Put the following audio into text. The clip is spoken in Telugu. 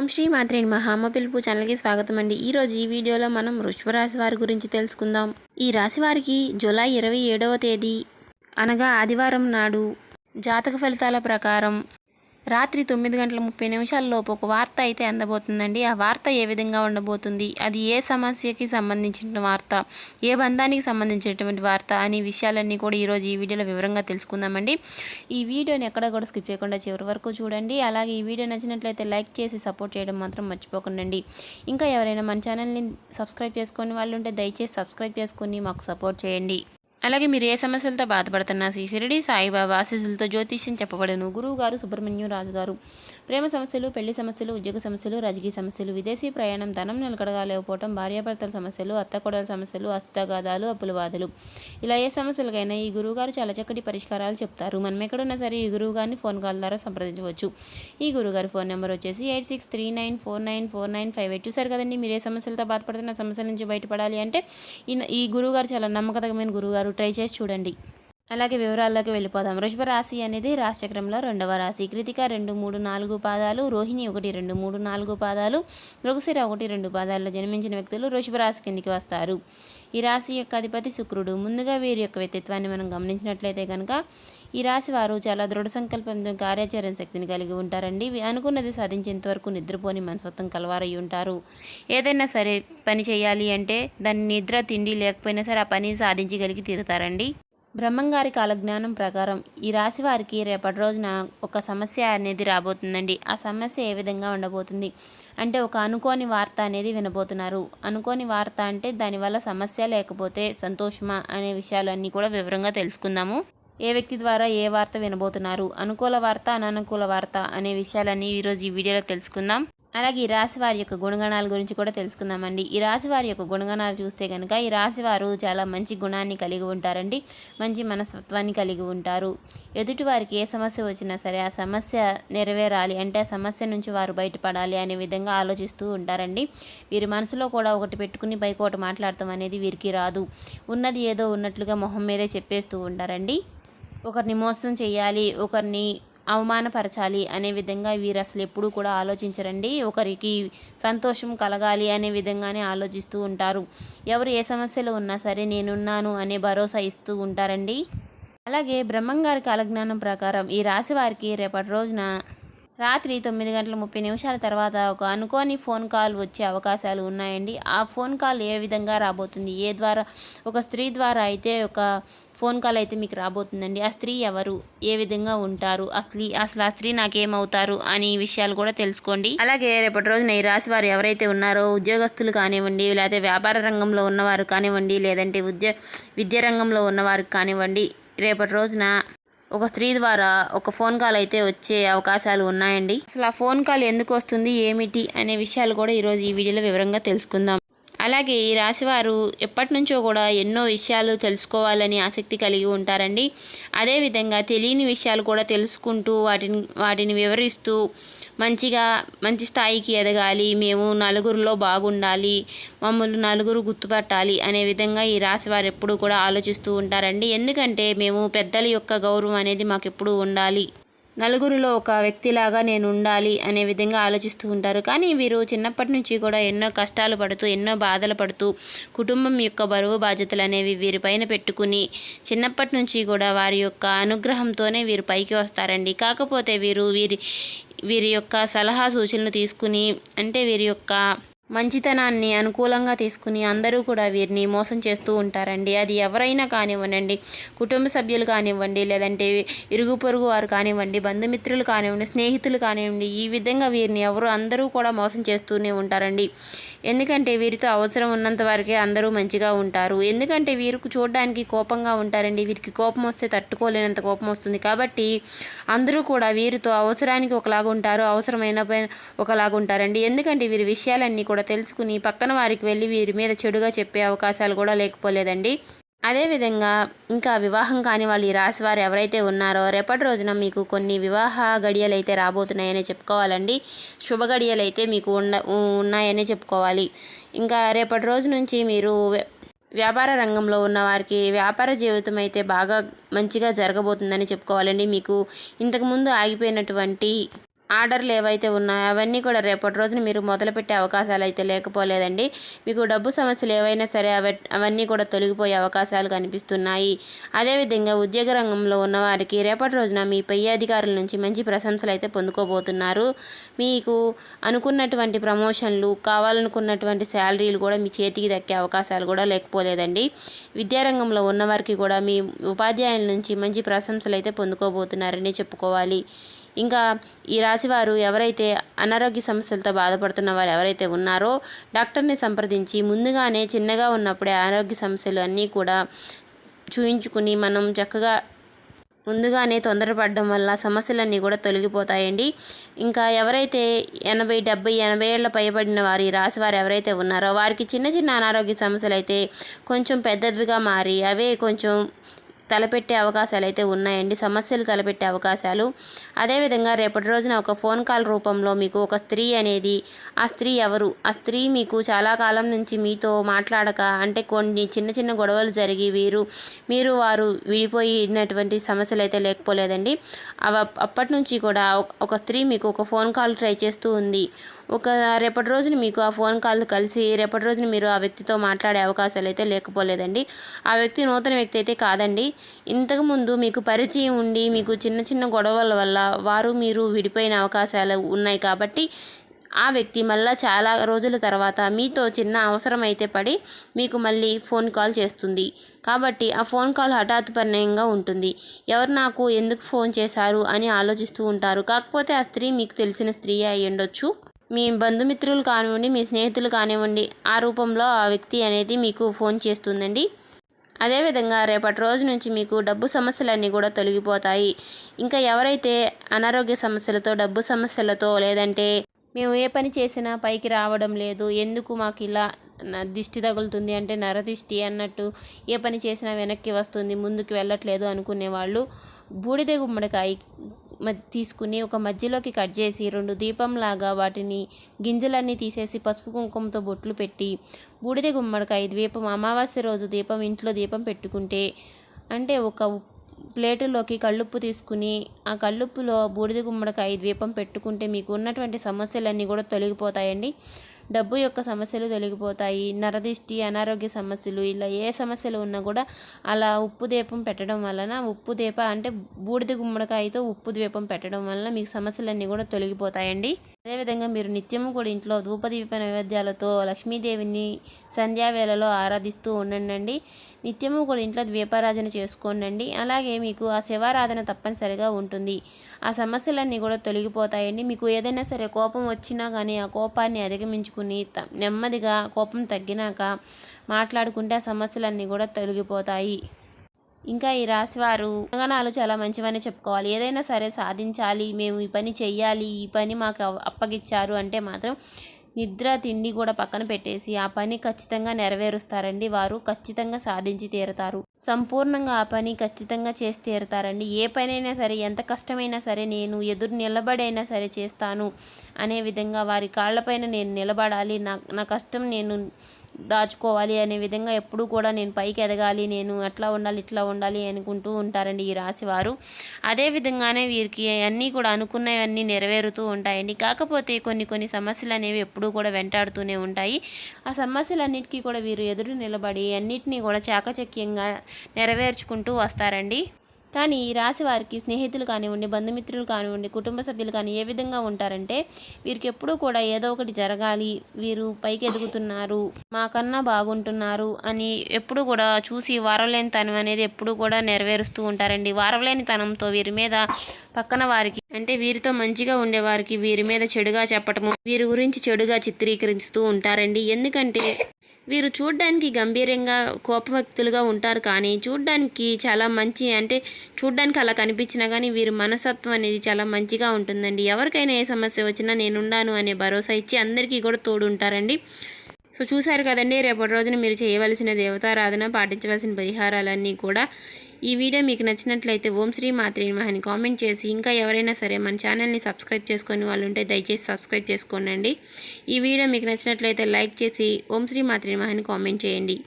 ఓం శ్రీ మాత్రే మహా అమ్మ పిలుపు ఛానల్కి స్వాగతం అండి. ఈరోజు ఈ వీడియోలో మనం వృషభరాశి వారి గురించి తెలుసుకుందాం. ఈ రాశి వారికి జూలై ఇరవై ఏడవ తేదీ అనగా ఆదివారం నాడు జాతక ఫలితాల ప్రకారం రాత్రి తొమ్మిది గంటల ముప్పై నిమిషాల్లోపు ఒక వార్త అయితే అందబోతుందండి. ఆ వార్త ఏ విధంగా ఉండబోతుంది? అది ఏ సమస్యకి సంబంధించిన వార్త? ఏ బంధానికి సంబంధించినటువంటి వార్త? అనే విషయాలన్నీ కూడా ఈరోజు ఈ వీడియోలో వివరంగా తెలుసుకుందామండి. ఈ వీడియోని ఎక్కడ కూడా స్కిప్ చేయకుండా చివరి వరకు చూడండి. అలాగే ఈ వీడియో నచ్చినట్లయితే లైక్ చేసి సపోర్ట్ చేయడం మాత్రం మర్చిపోకండి ఇంకా ఎవరైనా మన ఛానల్ని సబ్స్క్రైబ్ చేసుకొని వాళ్ళు ఉంటే దయచేసి సబ్స్క్రైబ్ చేసుకొని మాకు సపోర్ట్ చేయండి. అలాగే మీరు ఏ సమస్యలతో బాధపడుతున్నా శ్రీ షిరిడి సాయిబాబా ఆశీస్సులతో జ్యోతిష్యం చెప్పబడను. గురువు గారు సుబ్రహ్మణ్యం రాజు గారు ప్రేమ సమస్యలు పెళ్ళి సమస్యలు ఉద్యోగ సమస్యలు రాజకీయ సమస్యలు విదేశీ ప్రయాణం ధనం నిలకడగా లేకపోవటం భార్యాభర్తల సమస్యలు అత్తకోడల సమస్యలు అస్తగాదాలు అప్పుల బాధలు ఇలా ఏ సమస్యలకైనా ఈ గురువుగారు చాలా చక్కటి పరిష్కారాలు చెప్తారు. మనం ఎక్కడున్నా సరే ఈ గురువు గారిని ఫోన్ కాల్ ద్వారా సంప్రదించవచ్చు. ఈ గురువుగారి ఫోన్ నెంబర్ వచ్చేసి eight six three nine four nine four nine five eight చూసారు కదండి మీరు ఏ సమస్యలతో బాధపడుతున్న సమస్యల నుంచి బయటపడాలి అంటే ఈ గురువుగారు చాలా నమ్మకమైన గురువుగారు. ట్రై చేసి చూడండి. అలాగే వివరాల్లోకి వెళ్ళిపోదాం. వృషభ రాశి అనేది రాశిచక్రంలో రెండవ రాశి. కృతిక రెండు మూడు నాలుగు పాదాలు. రోహిణి ఒకటి రెండు మూడు నాలుగు పాదాలు. మృగశిర ఒకటి రెండు పాదాల్లో జన్మించిన వ్యక్తులు వృషభ రాశి కిందికి వస్తారు. ఈ రాశి యొక్క అధిపతి శుక్రుడు. ముందుగా వీరి యొక్క వ్యక్తిత్వాన్ని మనం గమనించినట్లయితే కనుక ఈ రాశి వారు చాలా దృఢ సంకల్పంతో కార్యాచరణ శక్తిని కలిగి ఉంటారండి. అనుకున్నది సాధించేంత వరకు నిద్రపోని మనస్వత్వం కలవారై ఉంటారు. ఏదైనా సరే పని చేయాలి అంటే దాన్ని నిద్ర తిండి లేకపోయినా సరే ఆ పని సాధించగలిగి తీరుతారండి. బ్రహ్మంగారి కాలజ్ఞానం ప్రకారం ఈ రాశి వారికి రేపటి రోజున ఒక సమస్య అనేది రాబోతుందండి. ఆ సమస్య ఏ విధంగా ఉండబోతుంది? అంటే ఒక అనుకోని వార్త అనేది వినబోతున్నారు. అనుకోని వార్త అంటే దానివల్ల సమస్య లేకపోతే సంతోషమా అనే విషయాలన్నీ కూడా వివరంగా తెలుసుకుందాము. ఏ వ్యక్తి ద్వారా ఏ వార్త వినబోతున్నారు? అనుకూల వార్త అననుకూల వార్త అనే విషయాలన్నీ ఈరోజు ఈ వీడియోలో తెలుసుకుందాం. అలాగే ఈ రాశి వారి యొక్క గుణగణాల గురించి కూడా తెలుసుకుందామండి. ఈ రాశి వారి యొక్క గుణగణాలు చూస్తే కనుక ఈ రాశి వారు చాలా మంచి గుణాన్ని కలిగి ఉంటారండి. మంచి మనస్తత్వాన్ని కలిగి ఉంటారు. ఎదుటి వారికి ఏ సమస్య వచ్చినా సరే ఆ సమస్య నెరవేరాలి. అంటే ఆ సమస్య నుంచి వారు బయటపడాలి అనే విధంగా ఆలోచిస్తూ ఉంటారండి. వీరి మనసులో కూడా ఒకటి పెట్టుకుని పైకి ఒకటి మాట్లాడటం అనేది వీరికి రాదు. ఉన్నది ఏదో ఉన్నట్లుగా మొహం మీదే చెప్పేస్తూ ఉంటారండి. ఒకరిని మోసం చేయాలి ఒకరిని అవమానపరచాలి అనే విధంగా వీరు అసలు ఎప్పుడూ కూడా ఆలోచించరండి. ఒకరికి సంతోషం కలగాలి అనే విధంగానే ఆలోచిస్తూ ఉంటారు. ఎవరు ఏ సమస్యలు ఉన్నా సరే నేనున్నాను అనే భరోసా ఇస్తూ ఉంటారండి. అలాగే బ్రహ్మంగారి కాలజ్ఞానం ప్రకారం ఈ రాశి వారికి రేపటి రోజున రాత్రి తొమ్మిది గంటల ముప్పై నిమిషాల తర్వాత ఒక అనుకోని ఫోన్ కాల్ వచ్చే అవకాశాలు ఉన్నాయండి. ఆ ఫోన్ కాల్ ఏ విధంగా రాబోతుంది? ఏ ద్వారా? ఒక స్త్రీ ద్వారా అయితే ఒక ఫోన్ కాల్ అయితే మీకు రాబోతుందండి. ఆ స్త్రీ ఎవరు? ఏ విధంగా ఉంటారు? అసలు అసలు ఆ స్త్రీ నాకేమవుతారు? అని విషయాలు కూడా తెలుసుకోండి. అలాగే రేపటి రోజున ఈ రాశి వారు ఎవరైతే ఉన్నారో ఉద్యోగస్తులు కానివ్వండి లేకపోతే వ్యాపార రంగంలో ఉన్నవారు కానివ్వండి లేదంటే ఉద్యో విద్యా రంగంలో ఉన్నవారు కానివ్వండి రేపటి రోజున ఒక స్త్రీ ద్వారా ఒక ఫోన్ కాల్ అయితే వచ్చే అవకాశాలు ఉన్నాయండి. అసలు ఆ ఫోన్ కాల్ ఎందుకు వస్తుంది ఏమిటి అనే విషయాలు కూడా ఈరోజు ఈ వీడియోలో వివరంగా తెలుసుకుందాం. అలాగే ఈ రాశివారు ఎప్పటి నుంచో కూడా ఎన్నో విషయాలు తెలుసుకోవాలని ఆసక్తి కలిగి ఉంటారండి. అదేవిధంగా తెలియని విషయాలు కూడా తెలుసుకుంటూ వాటిని వాటిని వివరిస్తూ మంచిగా మంచి స్థాయికి ఎదగాలి మేము నలుగురిలో బాగుండాలి మమ్మల్ని నలుగురు గుర్తుపట్టాలి అనే విధంగా ఈ రాశి వారు ఎప్పుడూ కూడా ఆలోచిస్తూ ఉంటారండి. ఎందుకంటే మేము పెద్దల యొక్క గౌరవం అనేది మాకు ఎప్పుడూ ఉండాలి. నలుగురిలో ఒక వ్యక్తిలాగా నేను ఉండాలి అనే విధంగా ఆలోచిస్తూ ఉంటారు. కానీ వీరు చిన్నప్పటి నుంచి కూడా ఎన్నో కష్టాలు పడుతూ ఎన్నో బాధలు పడుతూ కుటుంబం యొక్క బరువు బాధ్యతలు అనేవి వీరిపైన పెట్టుకుని చిన్నప్పటి నుంచి కూడా వారి యొక్క అనుగ్రహంతోనే వీరు పైకి వస్తారండి. కాకపోతే వీరు వీరి వీరి యొక్క సలహా సూచనలు తీసుకుని అంటే వీరి యొక్క మంచితనాన్ని అనుకూలంగా తీసుకుని అందరూ కూడా వీరిని మోసం చేస్తూ ఉంటారండి. అది ఎవరైనా కానివ్వండి కుటుంబ సభ్యులు కానివ్వండి లేదంటే ఇరుగు పొరుగు వారు కానివ్వండి బంధుమిత్రులు కానివ్వండి స్నేహితులు కానివ్వండి ఈ విధంగా వీరిని ఎవరు అందరూ కూడా మోసం చేస్తూనే ఉంటారండి. ఎందుకంటే వీరితో అవసరం ఉన్నంత వరకే అందరూ మంచిగా ఉంటారు. ఎందుకంటే వీరికి చూడడానికి కోపంగా ఉంటారండి. వీరికి కోపం వస్తే తట్టుకోలేనంత కోపం వస్తుంది. కాబట్టి అందరూ కూడా వీరితో అవసరానికి ఒకలాగా ఉంటారు అవసరమైన పైన ఒకలాగా ఉంటారండి. ఎందుకంటే వీరి విషయాలన్నీ కూడా తెలుసుకుని పక్కన వారికి వెళ్ళి వీరి మీద చెడుగా చెప్పే అవకాశాలు కూడా లేకపోలేదండి. అదేవిధంగా ఇంకా వివాహం కాని వాళ్ళు ఈ రాశి వారు ఎవరైతే ఉన్నారో రేపటి రోజున మీకు కొన్ని వివాహ గడియలు అయితే రాబోతున్నాయని చెప్పుకోవాలండి. శుభ గడియలు అయితే మీకు ఉన్న ఉన్నాయని చెప్పుకోవాలి. ఇంకా రేపటి రోజు నుంచి మీరు వ్యాపార రంగంలో ఉన్న వారికి వ్యాపార జీవితం అయితే బాగా మంచిగా జరగబోతుందని చెప్పుకోవాలండి. మీకు ఇంతకుముందు ఆగిపోయినటువంటి ఆర్డర్లు ఏవైతే ఉన్నాయో అవన్నీ కూడా రేపటి రోజున మీరు మొదలుపెట్టే అవకాశాలు అయితే లేకపోలేదండి. మీకు డబ్బు సమస్యలు ఏవైనా సరే అవన్నీ కూడా తొలగిపోయే అవకాశాలు కనిపిస్తున్నాయి. అదేవిధంగా ఉద్యోగ రంగంలో ఉన్నవారికి రేపటి రోజున మీ పై అధికారుల నుంచి మంచి ప్రశంసలు అయితే పొందుకోబోతున్నారు. మీకు అనుకున్నటువంటి ప్రమోషన్లు కావాలనుకున్నటువంటి శాలరీలు కూడా మీ చేతికి దక్కే అవకాశాలు కూడా లేకపోలేదండి. విద్యారంగంలో ఉన్నవారికి కూడా మీ ఉపాధ్యాయుల నుంచి మంచి ప్రశంసలు అయితే పొందుకోబోతున్నారని చెప్పుకోవాలి. ఇంకా ఈ రాశివారు ఎవరైతే అనారోగ్య సమస్యలతో బాధపడుతున్న వారు ఎవరైతే ఉన్నారో డాక్టర్ని సంప్రదించి ముందుగానే చిన్నగా ఉన్నప్పుడే ఆరోగ్య సమస్యలు అన్నీ కూడా చూయించుకుని మనం చక్కగా ముందుగానే తొందరపడడం వల్ల సమస్యలన్నీ కూడా తొలగిపోతాయండి. ఇంకా ఎవరైతే ఎనభై డెబ్బై ఎనభై ఏళ్ళ పైబడిన వారి రాశి వారు ఎవరైతే ఉన్నారో వారికి చిన్న చిన్న అనారోగ్య సమస్యలు అయితే కొంచెం పెద్దదిగా మారి అవే కొంచెం తలపెట్టే అవకాశాలు అయితే ఉన్నాయండి. సమస్యలు తలపెట్టే అవకాశాలు. అదేవిధంగా రేపటి రోజున ఒక ఫోన్ కాల్ రూపంలో మీకు ఒక స్త్రీ అనేది ఆ స్త్రీ ఎవరు? ఆ స్త్రీ మీకు చాలా కాలం నుంచి మీతో మాట్లాడక అంటే కొన్ని చిన్న చిన్న గొడవలు జరిగి వీరు మీరు వారు విడిపోయినటువంటి సమస్యలు అయితే లేకపోలేదండి. అవ అప్పటి నుంచి కూడా ఒక స్త్రీ మీకు ఒక ఫోన్ కాల్ ట్రై చేస్తూ ఉంది. ఒక రేపటి రోజున మీకు ఆ ఫోన్ కాల్ కలిసి రేపటి రోజున మీరు ఆ వ్యక్తితో మాట్లాడే అవకాశాలు అయితే లేకపోలేదండి. ఆ వ్యక్తి నూతన వ్యక్తి అయితే కాదండి. ఇంతకుముందు మీకు పరిచయం ఉండి మీకు చిన్న చిన్న గొడవల వల్ల వారు మీరు విడిపోయిన అవకాశాలు ఉన్నాయి కాబట్టి ఆ వ్యక్తి మళ్ళీ చాలా రోజుల తర్వాత మీతో చిన్న అవసరం అయితే పడి మీకు మళ్ళీ ఫోన్ కాల్ చేస్తుంది. కాబట్టి ఆ ఫోన్ కాల్ హఠాత్పర్యంగా ఉంటుంది. ఎవరు నాకు ఎందుకు ఫోన్ చేశారు అని ఆలోచిస్తూ ఉంటారు. కాకపోతే ఆ స్త్రీ మీకు తెలిసిన స్త్రీ అయి ఉండొచ్చు మీ బంధుమిత్రులు కానివ్వండి మీ స్నేహితులు కానివ్వండి ఆ రూపంలో ఆ వ్యక్తి అనేది మీకు ఫోన్ చేస్తుందండి. అదేవిధంగా రేపటి రోజు నుంచి మీకు డబ్బు సమస్యలన్నీ కూడా తొలగిపోతాయి. ఇంకా ఎవరైతే అనారోగ్య సమస్యలతో డబ్బు సమస్యలతో లేదంటే మేము ఏ పని చేసినా పైకి రావడం లేదు ఎందుకు మాకు ఇలా దిష్టి తగులుతుంది అంటే నరదిష్టి అన్నట్టు ఏ పని చేసినా వెనక్కి వస్తుంది ముందుకు వెళ్ళట్లేదు అనుకునే వాళ్ళు బూడిద గుమ్మడికాయ తీసుకుని ఒక మధ్యలోకి కట్ చేసి రెండు దీపంలాగా వాటిని గింజలన్నీ తీసేసి పసుపు కుంకుమతో బొట్లు పెట్టి బూడిద గుమ్మడికాయ దీపం అమావాస్య రోజు దీపం ఇంట్లో దీపం పెట్టుకుంటే అంటే ఒక ప్లేటులోకి కళ్ళుప్పు తీసుకుని ఆ కళ్ళుప్పులో బూడిద గుమ్మడికాయ దీపం పెట్టుకుంటే మీకు ఉన్నటువంటి సమస్యలన్నీ కూడా తొలగిపోతాయండి. డబ్బు యొక్క సమస్యలు తొలగిపోతాయి నరదిష్టి అనారోగ్య సమస్యలు ఇలా ఏ సమస్యలు ఉన్నా కూడా అలా ఉప్పు దీపం పెట్టడం వలన ఉప్పు దీప అంటే బూడిద గుమ్మడికాయతో ఉప్పు దీపం పెట్టడం వలన మీకు సమస్యలన్నీ కూడా తొలగిపోతాయండి. అదేవిధంగా మీరు నిత్యము కూడా ఇంట్లో ధూపదీప నైవేద్యాలతో లక్ష్మీదేవిని సంధ్యావేళలో ఆరాధిస్తూ ఉండండి. నిత్యము కూడా ఇంట్లో ద్వీపారాధన చేసుకోండి అలాగే మీకు ఆ శివారాధన తప్పనిసరిగా ఉంటుంది. ఆ సమస్యలన్నీ కూడా తొలగిపోతాయండి. మీకు ఏదైనా సరే కోపం వచ్చినా కానీ ఆ కోపాన్ని అధిగమించుకుని నెమ్మదిగా కోపం తగ్గినాక మాట్లాడుకుంటే ఆ సమస్యలన్నీ కూడా తొలగిపోతాయి. ఇంకా ఈ రాశివారు తెలంగాణలో చాలా మంచివని చెప్పుకోవాలి. ఏదైనా సరే సాధించాలి మేము ఈ పని చెయ్యాలి ఈ పని మాకు అప్పగిచ్చారు అంటే మాత్రం నిద్ర తిండి కూడా పక్కన పెట్టేసి ఆ పని ఖచ్చితంగా నెరవేరుస్తారండి. వారు ఖచ్చితంగా సాధించి తీరుతారు. సంపూర్ణంగా ఆ పని ఖచ్చితంగా చేసి తీరుతారండి. ఏ పనైనా సరే ఎంత కష్టమైనా సరే నేను ఎదురు నిలబడైనా సరే చేస్తాను అనే విధంగా వారి కాళ్ళపైన నేను నిలబడాలి. నా నా కష్టం నేను దాచుకోవాలి అనే విధంగా ఎప్పుడూ కూడా నేను పైకి ఎదగాలి నేను అట్లా ఉండాలి ఇట్లా ఉండాలి అనుకుంటూ ఉంటారండి ఈ రాశి వారు అదే విధంగానే వీరికి అన్నీ కూడా అనుకున్నవన్నీ నెరవేరుతూ ఉంటాయండి. కాకపోతే కొన్ని కొన్ని సమస్యలు అనేవి ఎప్పుడూ కూడా వెంటాడుతూనే ఉంటాయి. ఆ సమస్యలన్నిటికీ కూడా వీరు ఎదురు నిలబడి అన్నిటినీ కూడా చాకచక్యంగా నెరవేర్చుకుంటూ వస్తారండి. కానీ ఈ రాశి వారికి స్నేహితులు కానివ్వండి బంధుమిత్రులు కానివ్వండి కుటుంబ సభ్యులు కానీ ఏ విధంగా ఉంటారంటే వీరికి ఎప్పుడూ కూడా ఏదో ఒకటి జరగాలి. వీరు పైకి ఎదుగుతున్నారు మాకన్నా బాగుంటున్నారు అని ఎప్పుడు కూడా చూసి వారలేని తనం అనేది ఎప్పుడు కూడా నెరవేరుస్తూ ఉంటారండి. వారలేని తనంతో వీరి మీద పక్కన వారికి అంటే వీరితో మంచిగా ఉండేవారికి వీరి మీద చెడుగా చెప్పటము వీరి గురించి చెడుగా చిత్రీకరిస్తూ ఉంటారండి. ఎందుకంటే వీరు చూడ్డానికి గంభీరంగా కోపవ్యక్తులుగా ఉంటారు కానీ చూడ్డానికి చాలా మంచి అంటే చూడ్డానికి అలా కనిపించినా కానీ వీరి మనసత్వం అనేది చాలా మంచిగా ఉంటుందండి. ఎవరికైనా ఏ సమస్య వచ్చినా నేనుండాను అనే భరోసా ఇచ్చి అందరికీ కూడా తోడు ఉంటారండి సో చూశారు కదండి రేపటి రోజున మీరు చేయవలసిన దేవతారాధన పాటించవలసిన పరిహారాలన్నీ కూడా ఈ వీడియో మీకు నచ్చినట్లయితే ఓం శ్రీ మాత్రి అని కామెంట్ చేసి ఇంకా ఎవరైనా సరే మన ఛానల్ని సబ్స్క్రైబ్ చేసుకొని వాళ్ళు ఉంటే దయచేసి సబ్స్క్రైబ్ చేసుకోండి ఈ వీడియో మీకు నచ్చినట్లయితే లైక్ చేసి ఓం శ్రీ మాత్రి అని కామెంట్ చేయండి.